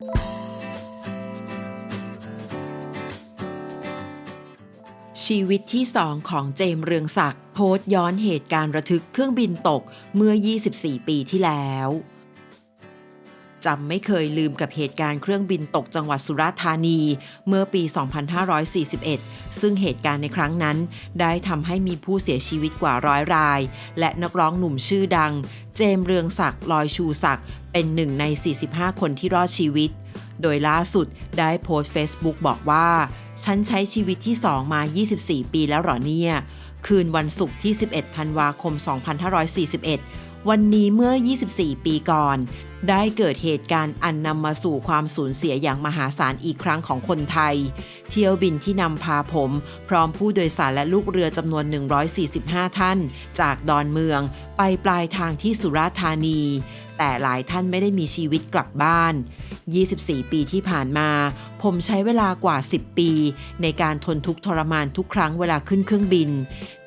ชีวิตที่2ของเจมเรืองศักดิ์โพสต์ย้อนเหตุการณ์ระทึกเครื่องบินตกเมื่อ 24 ปีที่แล้วจำไม่เคยลืมกับเหตุการณ์เครื่องบินตกจังหวัดสุราษฎร์ธานี เมื่อปี 2541 ซึ่งเหตุการณ์ในครั้งนั้น ได้ทำให้มีผู้เสียชีวิตกว่าร้อยราย และนักร้องหนุ่มชื่อดัง เจมเรืองศักดิ์ลอยชูศักดิ์เป็นหนึ่งใน 45 คนที่รอดชีวิต โดยล่าสุดได้โพสต์ Facebook บอกว่า ฉันใช้ชีวิตที่ 2 มา 24 ปีแล้วหรอเนี่ย คืนวันศุกร์ที่ 11 ธันวาคม 2541 วันนี้เมื่อ 24 ปีก่อน ได้เกิดเหตุการณ์อันนำมาสู่ความสูญเสียอย่างมหาศาลอีกครั้งของคนไทย เที่ยวบินที่นำพาผม พร้อมผู้โดยสารและลูกเรือจำนวน 145 ท่าน จากดอนเมือง ไปปลายทางที่สุราษฎร์ธานี แต่หลายท่านไม่ได้มีชีวิตกลับบ้าน 24 ปีที่ผ่านมา ผมใช้เวลากว่า 10 ปี ในการทนทุกทรมานทุกครั้งเวลาขึ้นเครื่องบิน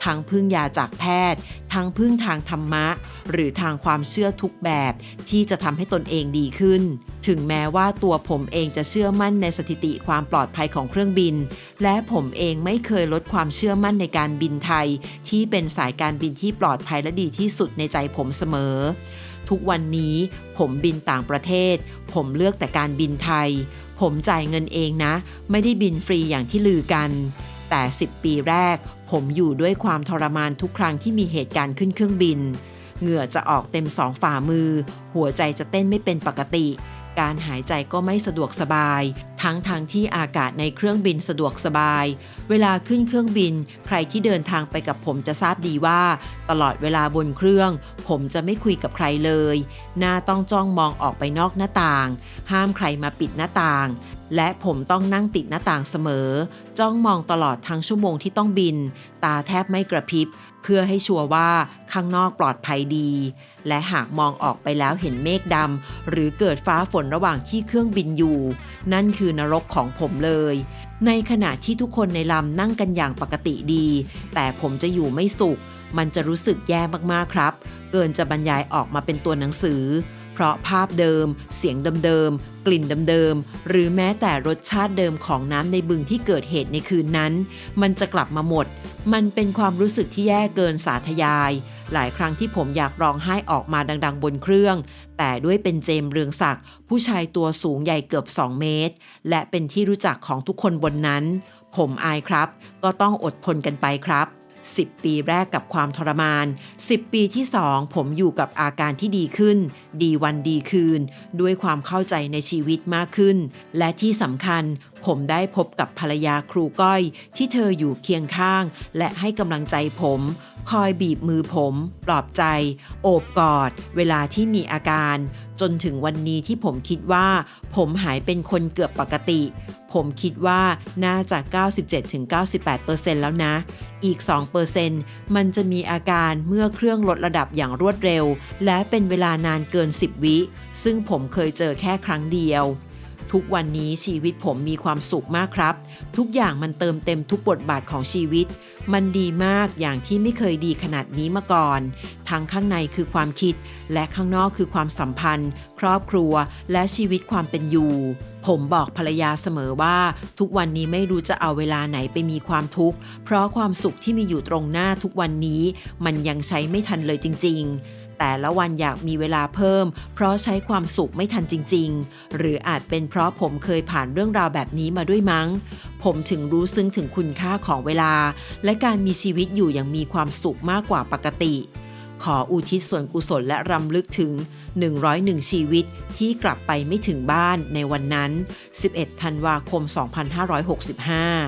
ทั้งพึ่งยาจากแพทย์ ทั้งพึ่งทางธรรมะ หรือทางความเชื่อทุกแบบ ที่จะทำให้ตนเองดีขึ้น ถึงแม้ว่าตัวผมเองจะเชื่อมั่นในสถิติความปลอดภัยของเครื่องบิน และผมเองไม่เคยลดความเชื่อมั่นในการบินไทย ที่เป็นสายการบินที่ปลอดภัยและดีที่สุดในใจผมเสมอ ทุกวันนี้ผมบินต่างประเทศ ผมเลือกแต่การบินไทย ผมจ่ายเงินเองนะ ไม่ได้บินฟรีอย่างที่ลือกัน แต่ 10 ปีแรก ผมอยู่ด้วยความทรมานทุกครั้งที่มีเหตุการณ์ขึ้นเครื่องบิน เหงื่อจะออกเต็มสองฝ่ามือ หัวใจจะเต้นไม่เป็นปกติ การหายใจก็ไม่สะดวกสบาย ทั้งทางที่อากาศในเครื่องบินสะดวกสบาย เวลาขึ้นเครื่องบิน ใครที่เดินทางไปกับผมจะทราบดีว่า ตลอดเวลาบนเครื่อง ผมจะไม่คุยกับใครเลย หน้าต้องจ้องมองออกไปนอกหน้าต่าง ห้ามใครมาปิดหน้าต่างและผมต้องนั่งติดหน้าต่างเสมอ จ้องมองตลอดทั้งชั่วโมงที่ต้องบิน ตาแทบไม่กระพริบ เพื่อให้ชัวร์ว่าข้างนอกปลอดภัยดี และหากมองออกไปแล้วเห็นเมฆดำหรือเกิดฟ้าฝนระหว่างที่เครื่องบินอยู่ นั่นคือนรกของผมเลย ในขณะที่ทุกคนในลำนั่งกันอย่างปกติดี แต่ผมจะอยู่ไม่สุข มันจะรู้สึกแย่มากๆครับ เกินจะบรรยายออกมาเป็นตัวหนังสือ เพราะภาพเดิม เสียงเดิมๆ กลิ่นเดิมๆ หรือแม้แต่รสชาติเดิมของน้ำในบึงที่เกิดเหตุในคืนนั้น มันจะกลับมาหมด มันเป็นความรู้สึกที่แย่เกินสาธยาย หลายครั้งที่ผมอยากร้องไห้ออกมาดังๆ บนเครื่อง แต่ด้วยเป็นเจมเรืองศักดิ์ผู้ชายตัวสูงใหญ่เกือบ 2 เมตร และเป็นที่รู้จักของทุกคนบนนั้น ผมอายครับ ก็ต้องอดทนกันไปครับ 10 ปีแรกกับความทรมาน 10 ปีที่ 2 ผมอยู่กับอาการที่ดีขึ้น ดีวันดีคืน ด้วยความเข้าใจในชีวิตมากขึ้น และที่สำคัญผมได้พบกับภรรยาครูก้อย ที่เธออยู่เคียงข้าง และให้กำลังใจผม คอยบีบมือผม ปลอบใจ โอบกอด เวลาที่มีอาการ จนถึงวันนี้ที่ผมคิดว่า ผมหายเป็นคนเกือบปกติ ผมคิดว่าน่าจะ 97-98%แล้วนะ อีก 2%มันจะมีอาการเมื่อเครื่องลดระดับอย่างรวดเร็ว และเป็นเวลานานเกิน 10 วิ ซึ่งผมเคยเจอแค่ครั้งเดียว ทุกวันนี้ชีวิตผมมีความสุขมากครับ ทุกอย่างมันเติมเต็มทุกบทบาทของชีวิต มันดีมากอย่างที่ไม่เคยดีขนาดนี้มาก่อน ทั้งข้างในคือความคิด และข้างนอกคือความสัมพันธ์ ครอบครัว และชีวิตความเป็นอยู่ ผมบอกภรรยาเสมอว่า ทุกวันนี้ไม่รู้จะเอาเวลาไหนไปมีความทุกข์ เพราะความสุขที่มีอยู่ตรงหน้าทุกวันนี้ มันยังใช้ไม่ทันเลยจริง ๆ แต่ละวันอยากมีเวลาเพิ่ม เพราะใช้ความสุขไม่ทันจริง ๆ หรืออาจเป็นเพราะผมเคยผ่านเรื่องราวแบบนี้มาด้วยมั้ง ผมถึงรู้ซึ้งถึงคุณค่าของเวลา และการมีชีวิตอยู่อย่างมีความสุขมากกว่าปกติ ขออุทิศส่วนกุศลและรำลึกถึง 101 ชีวิตที่กลับไปไม่ถึงบ้านในวันนั้น 11 ธันวาคม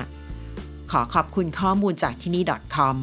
2565 ขอขอบคุณข้อมูลจากที่นี่ .com